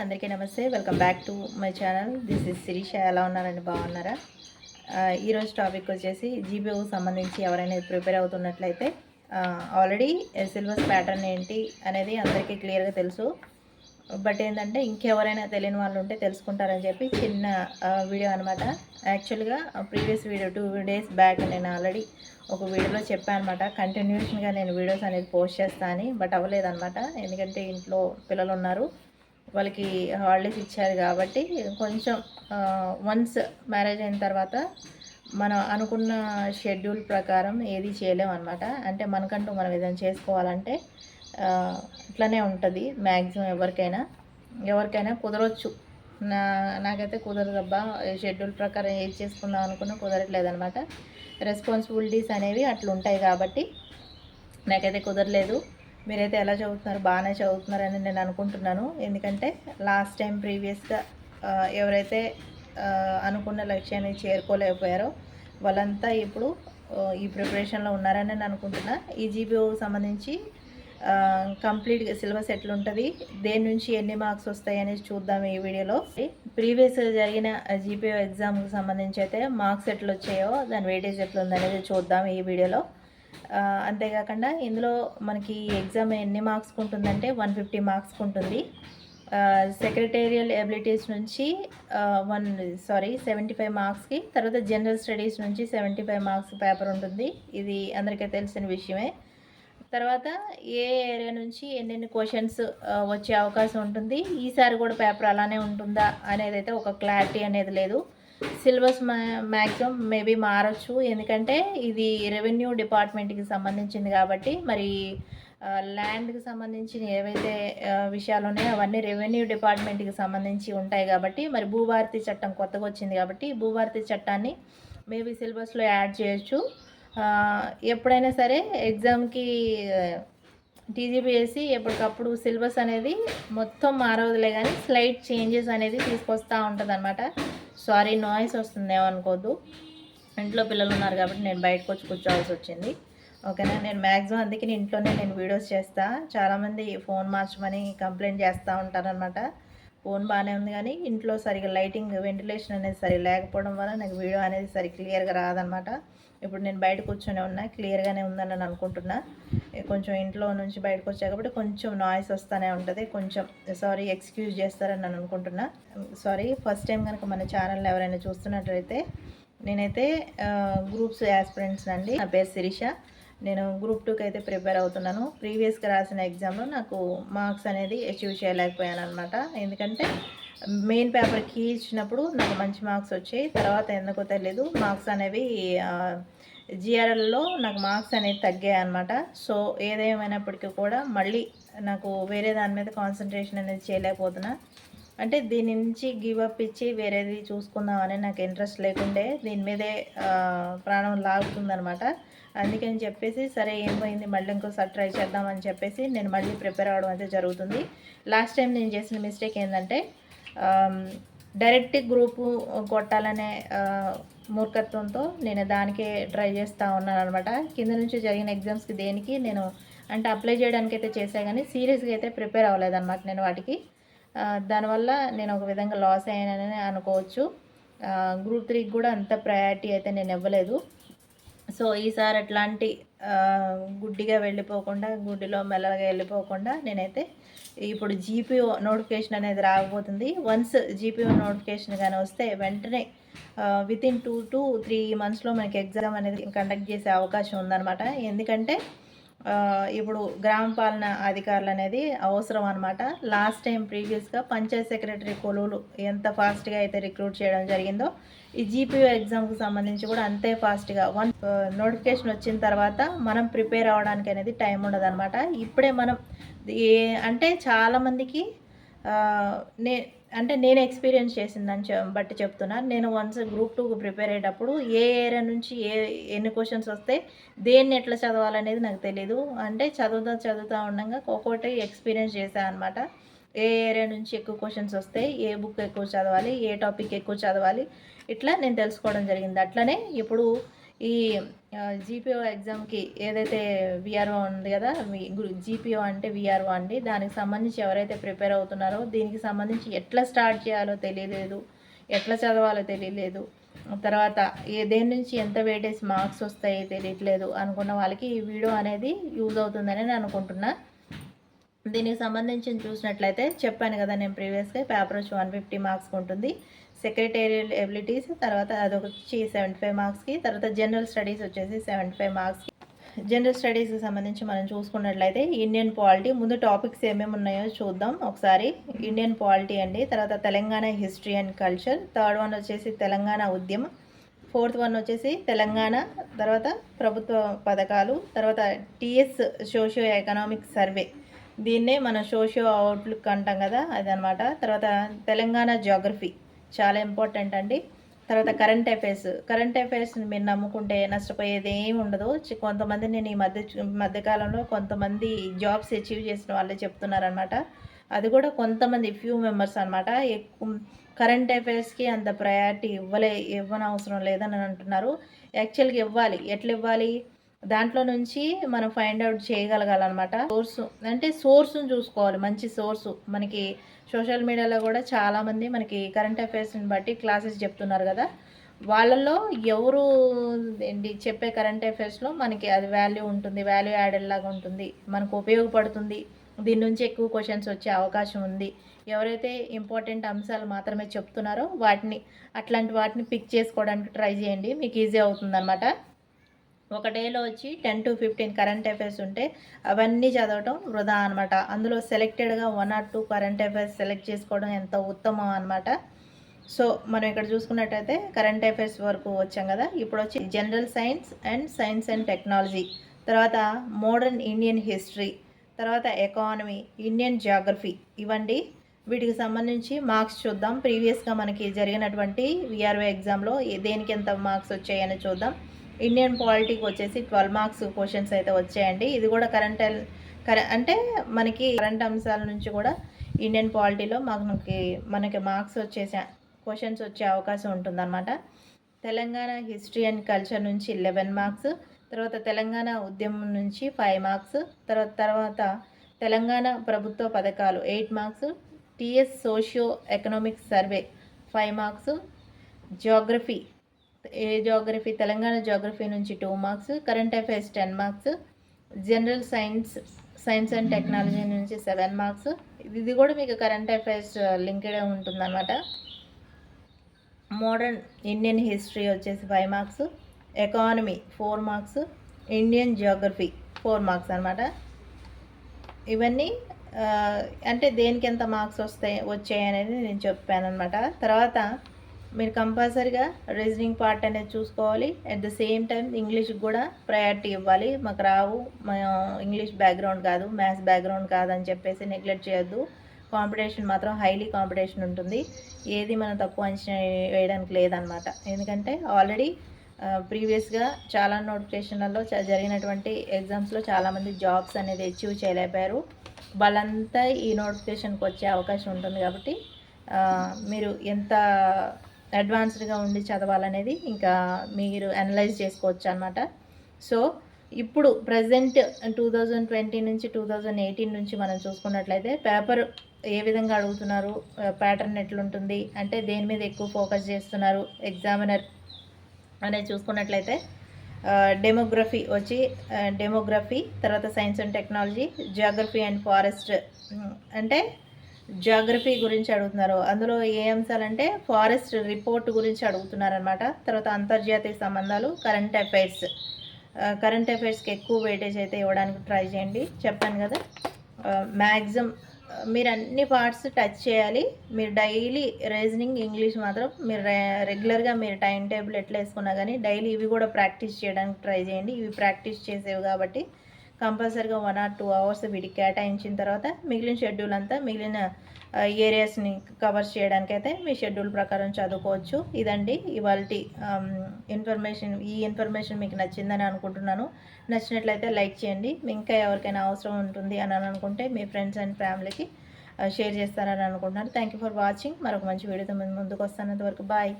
అందరికీ నమస్తే. Welcome back to my channel this is Shirisha ఎలా ఉన్నారండి? బాగున్నారా? ఈరోజు టాపిక్ వచ్చేసి జీబీఓ సంబంధించి ఎవరైనా ప్రిపేర్ అవుతున్నట్లయితే ఆల్రెడీ సిలబస్ ప్యాటర్న్ ఏంటి అనేది అందరికీ క్లియర్గా తెలుసు. బట్ ఏంటంటే ఇంకెవరైనా తెలియని వాళ్ళు ఉంటే తెలుసుకుంటారని చెప్పి చిన్న వీడియో అనమాట యాక్చువల్గా previous video two days back నేను ఆల్రెడీ ఒక వీడియోలో చెప్పాను అనమాట కంటిన్యూషన్గా నేను వీడియోస్ అనేది పోస్ట్ చేస్తాను బట్ అవ్వలేదన్నమాట. ఎందుకంటే ఇంట్లో పిల్లలు ఉన్నారు. వాళ్ళకి హాలిడేస్ ఇచ్చారు కాబట్టి కొంచెం వన్స్ మ్యారేజ్ అయిన తర్వాత మనం అనుకున్న షెడ్యూల్ ప్రకారం ఏది చేయలేం అనమాట అంటే మనకంటూ మనం ఏదైనా చేసుకోవాలంటే ఇట్లానే ఇట్లనే ఉంటుంది మ్యాక్సిమం ఎవరికైనా. ఎవరికైనా కుదరవచ్చు నా నాకైతే కుదరదబ్బా. షెడ్యూల్ ప్రకారం ఏది చేసుకుందాం అనుకున్నా కుదరట్లేదనమాట రెస్పాన్సిబిలిటీస్ అనేవి అట్లుంటాయి కాబట్టి నాకైతే కుదరలేదు. మీరైతే ఎలా చదువుతున్నారు? బాగానే చదువుతున్నారని నేను అనుకుంటున్నాను. ఎందుకంటే లాస్ట్ టైం ప్రీవియస్గా ఎవరైతే అనుకున్న లక్ష్యాన్ని చేరుకోలేకపోయారో వాళ్ళంతా ఇప్పుడు ఈ ప్రిపరేషన్లో ఉన్నారని నేను అనుకుంటున్నా. ఈ జీబీఓ సంబంధించి కంప్లీట్గా సిలబస్ ఎట్లుంటుంది? దేని నుంచి ఎన్ని మార్క్స్ వస్తాయి అనేది చూద్దాం ఈ వీడియోలో. ప్రీవియస్గా జరిగిన జీపీఓ ఎగ్జామ్కి సంబంధించి అయితే మార్క్స్ ఎట్లు వచ్చాయో దాని వెయిటేజ్ ఎట్లా ఉందనేది చూద్దాం ఈ వీడియోలో. అంతేకాకుండా ఇందులో మనకి ఎగ్జామ్ ఎన్ని మార్క్స్కి ఉంటుందంటే వన్ ఫిఫ్టీ మార్క్స్కి ఉంటుంది. సెక్రటేరియల్ ఎబిలిటీస్ నుంచి వన్ సారీ సెవెంటీ ఫైవ్ మార్క్స్కి తర్వాత జనరల్ స్టడీస్ నుంచి సెవెంటీ ఫైవ్ మార్క్స్ పేపర్ ఉంటుంది. ఇది అందరికీ తెలిసిన విషయమే. తర్వాత ఏ ఏరియా నుంచి ఎన్నెన్ని క్వశ్చన్స్ వచ్చే అవకాశం ఉంటుంది? ఈసారి కూడా పేపర్ అలానే ఉంటుందా? అనేది అయితే ఒక క్లారిటీ అనేది లేదు. సిలబస్ మ్యా మ్యాక్సిమం మేబీ మారచ్చు. ఎందుకంటే ఇది రెవెన్యూ డిపార్ట్మెంట్కి సంబంధించింది కాబట్టి మరి ల్యాండ్కి సంబంధించిన ఏవైతే విషయాలు ఉన్నాయో అవన్నీ రెవెన్యూ డిపార్ట్మెంట్కి సంబంధించి ఉంటాయి కాబట్టి మరి భూభారతి చట్టం కొత్తగా వచ్చింది కాబట్టి భూభారతి చట్టాన్ని మేబీ సిలబస్లో యాడ్ చేయొచ్చు. ఎప్పుడైనా సరే ఎగ్జామ్కి టీజీపీఎస్సి ఎప్పటికప్పుడు సిలబస్ అనేది మొత్తం మారవదులే కానీ స్లైట్ చేంజెస్ అనేది తీసుకొస్తూ ఉంటుంది అనమాట సారీ నాయిస్ వస్తుందేమో అనుకోద్దు ఇంట్లో పిల్లలు ఉన్నారు కాబట్టి నేను బయటకు వచ్చి కూర్చోవాల్సి వచ్చింది. ఓకేనా? నేను మ్యాక్సిమం అందుకే ఇంట్లోనే నేను వీడియోస్ చేస్తా. చాలామంది ఫోన్ మార్చమని కంప్లైంట్ చేస్తూ ఉంటారనమాట ఫోన్ బాగానే ఉంది కానీ ఇంట్లో సరిగా లైటింగ్ వెంటిలేషన్ అనేది సరి లేకపోవడం వల్ల నాకు వీడియో అనేది సరి క్లియర్గా రాదనమాట. ఇప్పుడు నేను బయట కూర్చొని ఉన్నా క్లియర్గానే ఉందని నేను అనుకుంటున్నా కొంచెం ఇంట్లో నుంచి బయటకు వచ్చా కాబట్టి కొంచెం నాయిస్ వస్తూనే ఉంటుంది. కొంచెం సారీ ఎక్స్క్యూజ్ చేస్తారని నేను అనుకుంటున్నా. సారీ ఫస్ట్ టైం కనుక మన ఛానల్ ఎవరైనా చూస్తున్నట్లయితే నేనైతే గ్రూప్స్ యాస్పిరెంట్స్ అండి. నా పేరు శిరీష. నేను గ్రూప్ టూకి అయితే ప్రిపేర్ అవుతున్నాను. ప్రీవియస్గా రాసిన ఎగ్జామ్లో నాకు మార్క్స్ అనేది అచీవ్ చేయలేకపోయాను అనమాట ఎందుకంటే మెయిన్ పేపర్ కీ ఇచ్చినప్పుడు నాకు మంచి మార్క్స్ వచ్చాయి. తర్వాత ఎందుకో తెలియదు మార్క్స్ అనేవి జిఆర్ఎల్లో నాకు మార్క్స్ అనేది తగ్గాయి అనమాట సో ఏదేమైనప్పటికీ కూడా మళ్ళీ నాకు వేరే దాని మీద కాన్సన్ట్రేషన్ అనేది చేయలేకపోతున్నా. అంటే దీని నుంచి గివ్ అప్ ఇచ్చి వేరేది చూసుకుందామని నాకు ఇంట్రెస్ట్ లేకుండే దీని మీదే ప్రాణం లాగుతుందనమాట అందుకని చెప్పేసి సరే ఏమైంది మళ్ళీ ఇంకోసారి ట్రై చేద్దామని చెప్పేసి నేను మళ్ళీ ప్రిపేర్ అవ్వడం అయితే జరుగుతుంది. లాస్ట్ టైం నేను చేసిన మిస్టేక్ ఏంటంటే డైరెక్ట్ గ్రూపు కొట్టాలనే మూర్ఖత్వంతో నేను దానికే ట్రై చేస్తూ ఉన్నాను అనమాట కింద నుంచి జరిగిన ఎగ్జామ్స్కి దేనికి నేను అంటే అప్లై చేయడానికి అయితే చేసా కానీ సీరియస్గా అయితే ప్రిపేర్ అవ్వలేదన్నమాట నేను వాటికి. దానివల్ల నేను ఒక విధంగా లాస్ అయ్యానని అనుకోవచ్చు. గ్రూప్ త్రీకి కూడా అంత ప్రయారిటీ అయితే నేను ఇవ్వలేదు. సో ఈసారి అట్లాంటి గుడ్డిగా వెళ్ళిపోకుండా గుడ్డిలో మెల్లగా వెళ్ళిపోకుండా నేనైతే ఇప్పుడు జీపీఓ నోటిఫికేషన్ అనేది రాకపోతుంది. వన్స్ జీపీఓ నోటిఫికేషన్ కానీ వస్తే వెంటనే within two to three మంత్స్లో మనకి ఎగ్జామ్ అనేది కండక్ట్ చేసే అవకాశం ఉందన్నమాట. ఎందుకంటే ఇప్పుడు గ్రామ పాలన అధికారులు అనేది అవసరం అనమాట లాస్ట్ టైం ప్రీవియస్గా పంచాయత్ సెక్రటరీ కొలువులు ఎంత ఫాస్ట్గా అయితే రిక్రూట్ చేయడం జరిగిందో ఈ జీపీఓ ఎగ్జామ్కి సంబంధించి కూడా అంతే ఫాస్ట్గా వన్ నోటిఫికేషన్ వచ్చిన తర్వాత మనం ప్రిపేర్ అవ్వడానికి అనేది టైం ఉండదనమాట ఇప్పుడే మనం ఏ అంటే చాలామందికి నే అంటే నేను ఎక్స్పీరియన్స్ చేసిందని చె బట్టి చెప్తున్నాను నేను వన్స్ గ్రూప్ టూకి ప్రిపేర్ అయ్యేటప్పుడు ఏ ఏరియా నుంచి ఏ ఎన్ని క్వశ్చన్స్ వస్తే దేన్ని ఎట్లా చదవాలనేది నాకు తెలియదు అంటే చదువుతా చదువుతా ఉండగా ఒక్కొక్కటి ఎక్స్పీరియన్స్ చేశాను అనమాట ఏ ఏరియా నుంచి ఎక్కువ క్వశ్చన్స్ వస్తే ఏ బుక్ ఎక్కువ చదవాలి ఏ టాపిక్ ఎక్కువ చదవాలి ఇట్లా నేను తెలుసుకోవడం జరిగింది. అట్లనే ఇప్పుడు ఈ జీపీఓ ఎగ్జామ్కి ఏదైతే విఆర్ఓ ఉంది కదా జీపీఓ అంటే విఆర్ఓ అండి. దానికి సంబంధించి ఎవరైతే ప్రిపేర్ అవుతున్నారో దీనికి సంబంధించి ఎట్లా స్టార్ట్ చేయాలో తెలియలేదు ఎట్లా చదవాలో తెలియలేదు. తర్వాత ఏ దేని నుంచి ఎంత వేటేజ్ మార్క్స్ వస్తాయో తెలియట్లేదు అనుకున్న వాళ్ళకి ఈ వీడియో అనేది యూజ్ అవుతుందని నేను అనుకుంటున్నా. దీనికి సంబంధించి చూసినట్లయితే చెప్పాను కదా నేను ప్రీవియస్గా పేపర్ వచ్చి వన్ ఫిఫ్టీ మార్క్స్కి ఉంటుంది. సెక్రటేరియల్ ఎబిలిటీస్ తర్వాత అదొక వచ్చి సెవెంటీ ఫైవ్ మార్క్స్కి తర్వాత జనరల్ స్టడీస్ వచ్చేసి సెవెంటీ ఫైవ్ మార్క్స్కి జనరల్ స్టడీస్కి సంబంధించి మనం చూసుకున్నట్లయితే ఇండియన్ పాలిటీ ముందు టాపిక్స్ ఏమేమి ఉన్నాయో చూద్దాం ఒకసారి. ఇండియన్ పాలిటీ అండి తర్వాత Telangana history and culture third one వచ్చేసి తెలంగాణ ఉద్యమం ఫోర్త్ వన్ వచ్చేసి తెలంగాణ తర్వాత ప్రభుత్వ పథకాలు తర్వాత టీఎస్ సోషియో ఎకనామిక్ సర్వే దీన్నే మనం సోషియో అవుట్లుక్ అంటాం కదా అదనమాట. తర్వాత తెలంగాణ జాగ్రఫీ చాలా ఇంపార్టెంట్ అండి. తర్వాత కరెంట్ అఫైర్స్ కరెంట్ అఫైర్స్ని మీరు నమ్ముకుంటే నష్టపోయేది ఏమి ఉండదు. కొంతమంది నేను ఈ మధ్య చూ- మధ్యకాలంలో కొంతమంది జాబ్స్ అచీవ్ చేసిన వాళ్ళే చెప్తున్నారనమాట అది కూడా కొంతమంది ఫ్యూ మెంబర్స్ అనమాట ఎక్కువ కరెంట్ అఫైర్స్కి అంత ప్రయారిటీ ఇవ్వలే ఇవ్వనవసరం లేదని అంటున్నారు. యాక్చువల్గా ఇవ్వాలి. ఎట్లా ఇవ్వాలి? దాంట్లో నుంచి మనం ఫైండ్ అవుట్ చేయగలగాలన్నమాట. సోర్స్ అంటే సోర్స్ని చూసుకోవాలి. మంచి సోర్సు మనకి సోషల్ మీడియాలో కూడా చాలామంది మనకి కరెంట్ అఫైర్స్ని బట్టి క్లాసెస్ చెప్తున్నారు కదా. వాళ్ళల్లో ఎవరు ఏంటి చెప్పే కరెంట్ అఫైర్స్లో మనకి అది వాల్యూ ఉంటుంది వాల్యూ యాడెడ్ లాగా ఉంటుంది మనకు ఉపయోగపడుతుంది దీని నుంచి ఎక్కువ క్వశ్చన్స్ వచ్చే అవకాశం ఉంది. ఎవరైతే ఇంపార్టెంట్ అంశాలు మాత్రమే చెప్తున్నారో వాటిని అట్లాంటి వాటిని పిక్ చేసుకోవడానికి ట్రై చేయండి మీకు ఈజీ అవుతుందన్నమాట. ఒక డేలో వచ్చి ten to fifteen current affairs ఉంటే అవన్నీ చదవటం వృధా అనమాట అందులో సెలెక్టెడ్గా one or two current affairs select చేసుకోవడం ఎంత ఉత్తమం అనమాట సో మనం ఇక్కడ చూసుకున్నట్టయితే కరెంట్ అఫైర్స్ వరకు వచ్చాం కదా. ఇప్పుడు వచ్చి general science and science and technology. తర్వాత మోడర్న్ ఇండియన్ హిస్టరీ. తర్వాత ఎకానమీ ఇండియన్ జాగ్రఫీ ఇవండి. వీటికి సంబంధించి మార్క్స్ చూద్దాం. ప్రీవియస్గా మనకి జరిగినటువంటి విఆర్ఓ ఎగ్జామ్లో దేనికి ఎంత మార్క్స్ వచ్చాయని చూద్దాం. ఇండియన్ పాలిటీకి వచ్చేసి ట్వెల్వ్ మార్క్స్ క్వశ్చన్స్ అయితే వచ్చాయండి. ఇది కూడా కరెంట్ కరె అంటే మనకి కరెంట్ అంశాల నుంచి కూడా ఇండియన్ పాలిటీలో మనకి మనకి మార్క్స్ వచ్చేసే క్వశ్చన్స్ వచ్చే అవకాశం ఉంటుందన్నమాట. తెలంగాణ హిస్టరీ అండ్ కల్చర్ నుంచి లెవెన్ మార్క్స్ తర్వాత తెలంగాణ ఉద్యమం నుంచి ఫైవ్ మార్క్స్ తర్వాత తర్వాత తెలంగాణ ప్రభుత్వ పథకాలు eight marks TS socio economic survey five marks geography ఏ జోగ్రఫీ తెలంగాణ జోగ్రఫీ నుంచి two marks current affairs ten marks general science science and technology నుంచి సెవెన్ మార్క్స్ ఇది కూడా మీకు కరెంట్ అఫైర్స్ లింక్డే ఉంటుందన్నమాట. మోడర్న్ ఇండియన్ హిస్టరీ వచ్చేసి five marks economy four marks Indian geography four marks అనమాట ఇవన్నీ uh, అంటే దేనికి ఎంత మార్క్స్ వస్తాయి వచ్చాయి అనేది నేను చెప్పాను అనమాట తర్వాత మీరు కంపల్సరీగా రీజనింగ్ పార్ట్ అనేది చూసుకోవాలి. అట్ ద సేమ్ టైం ఇంగ్లీష్కి కూడా ప్రయారిటీ ఇవ్వాలి. మాకు రావు. మా ఇంగ్లీష్ బ్యాక్గ్రౌండ్ కాదు. మ్యాథ్స్ బ్యాక్గ్రౌండ్ కాదని చెప్పేసి నెగ్లెక్ట్ చేయొద్దు. కాంపిటీషన్ మాత్రం హైలీ కాంపిటీషన్ ఉంటుంది. ఏది మనం తక్కువ అంచనా వేయడానికి లేదనమాట ఎందుకంటే ఆల్రెడీ ప్రీవియస్గా చాలా నోటిఫికేషన్లలో చ- జరిగినటువంటి ఎగ్జామ్స్లో చాలామంది జాబ్స్ అనేది అచీవ్ చేయలేకపోయారు. వాళ్ళంతా ఈ నోటిఫికేషన్కి వచ్చే అవకాశం ఉంటుంది కాబట్టి మీరు ఎంత అడ్వాన్స్డ్గా ఉండి చదవాలనేది ఇంకా మీరు అనలైజ్ చేసుకోవచ్చు అనమాట సో ఇప్పుడు ప్రజెంట్ టూ థౌజండ్ ట్వంటీ నుంచి టూ థౌజండ్ ఎయిటీన్ నుంచి మనం చూసుకున్నట్లయితే పేపర్ ఏ విధంగా అడుగుతున్నారు ప్యాటర్న్ ఎట్లుంటుంది అంటే దేని మీద ఎక్కువ ఫోకస్ చేస్తున్నారు ఎగ్జామినర్ అనేది చూసుకున్నట్లయితే డెమోగ్రఫీ వచ్చి డెమోగ్రఫీ తర్వాత science and technology geography and forest అంటే జాగ్రఫీ గురించి అడుగుతున్నారు. అందులో ఏ అంశాలంటే ఫారెస్ట్ రిపోర్ట్ గురించి అడుగుతున్నారనమాట తర్వాత అంతర్జాతీయ సంబంధాలు కరెంట్ అఫైర్స్. కరెంట్ అఫైర్స్కి ఎక్కువ వెయిటేజ్ అయితే ఇవ్వడానికి ట్రై చేయండి. చెప్పాను కదా. మ్యాక్సిమం మీరు అన్ని పార్ట్స్ టచ్ చేయాలి. మీరు డైలీ రీజనింగ్ ఇంగ్లీష్ మాత్రం మీరు రె- రెగ్యులర్గా మీరు టైం టేబుల్ ఎట్లా వేసుకున్నా కానీ డైలీ ఇవి కూడా ప్రాక్టీస్ చేయడానికి ట్రై చేయండి. ఇవి ప్రాక్టీస్ చేసేవి కాబట్టి కంపల్సరీగా వన్ ఆర్ టూ అవర్స్ వీటికి కేటాయించిన తర్వాత మిగిలిన షెడ్యూల్ అంతా మిగిలిన ఏరియాస్ని కవర్ చేయడానికైతే మీ షెడ్యూల్ ప్రకారం చదువుకోవచ్చు. ఇదండి ఇవాళ ఇన్ఫర్మేషన్ ఈ ఇన్ఫర్మేషన్ మీకు నచ్చిందని అనుకుంటున్నాను. నచ్చినట్లయితే లైక్ చేయండి. ఇంకా ఎవరికైనా అవసరం ఉంటుంది అని అనుకుంటే మీ ఫ్రెండ్స్ అండ్ ఫ్యామిలీకి షేర్ చేస్తారని అనుకుంటున్నాను. థ్యాంక్ యూ ఫర్ వాచింగ్ మరొక మంచి వీడియోతో ముందుకు వస్తానంత వరకు బాయ్